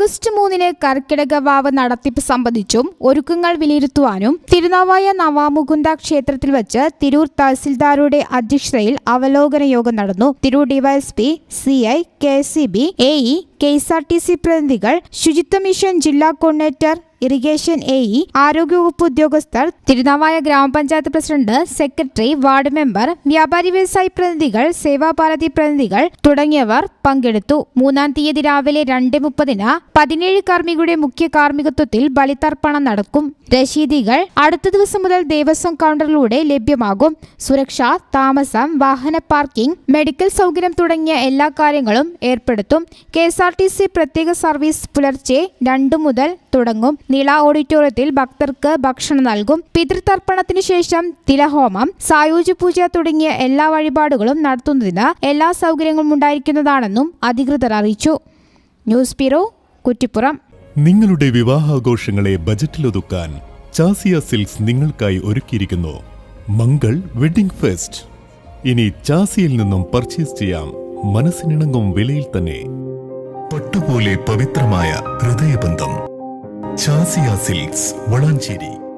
August മൂന്നിന് കർക്കിടക വാവ് നടത്തിപ്പ് സംബന്ധിച്ചും ഒരുക്കങ്ങൾ വിലയിരുത്തുവാനും തിരുനാവായ നവാമുകുന്ദ ക്ഷേത്രത്തിൽ വച്ച് തിരൂർ തഹസിൽദാരുടെ അധ്യക്ഷതയിൽ അവലോകന യോഗം നടന്നു. Tirur DYSP C I K C B A E K S R T C പ്രതിനിധികൾ ശുചിത്വ മിഷൻ ജില്ലാ കോർഡിനേറ്റർ ഇറിഗേഷൻ എ ഇ ആരോഗ്യവകുപ്പ് ഉദ്യോഗസ്ഥർ തിരുനാവായ ഗ്രാമപഞ്ചായത്ത് പ്രസിഡന്റ് സെക്രട്ടറി വാർഡ് മെമ്പർ വ്യാപാരി വ്യവസായി പ്രതിനിധികൾ സേവാഭാരതി പ്രതിനിധികൾ തുടങ്ങിയവർ പങ്കെടുത്തു. മൂന്നാം തീയതി രാവിലെ രണ്ട് മുപ്പതിന് പതിനേഴ് കർമ്മികളുടെ മുഖ്യ കാർമ്മികത്വത്തിൽ ബലിതർപ്പണം നടക്കും. രശീതികൾ അടുത്ത ദിവസം മുതൽ ദേവസ്വം കൗണ്ടറിലൂടെ ലഭ്യമാകും. സുരക്ഷ താമസം വാഹന പാർക്കിംഗ് മെഡിക്കൽ സൗകര്യം തുടങ്ങിയ എല്ലാ കാര്യങ്ങളും ഏർപ്പെടുത്തും. കെ പ്രത്യേക സർവീസ് പുലർച്ചെ രണ്ടു മുതൽ തുടങ്ങും. നീള ഓഡിറ്റോറിയത്തിൽ ഭക്തർക്ക് ഭക്ഷണം നൽകും. പിതൃതർപ്പണത്തിന് ശേഷം തിലഹോമം സായൂജ്യ പൂജ തുടങ്ങിയ എല്ലാ വഴിപാടുകളും നടത്തുന്നതിന് എല്ലാ സൗകര്യങ്ങളും ഉണ്ടായിരിക്കുന്നതാണെന്നും അധികൃതർ അറിയിച്ചു. News bureau Kuttippuram. നിങ്ങളുടെ വിവാഹാഘോഷങ്ങളെ ബജറ്റിലൊതുക്കാൻ ചാസിയ സിൽക്സ് നിങ്ങൾക്കായി ഒരുക്കിയിരിക്കുന്നു. Mangal wedding fest. ഇനി ചാസിയിൽ നിന്നും പർച്ചേസ് ചെയ്യാം. മനസ്സിനിണങ്ങും വിലയിൽ തന്നെ. പട്ടുപോലെ പവിത്രമായ ഹൃദയബന്ധം. ചാസിയ സിൽക്സ് വളാഞ്ചേരി.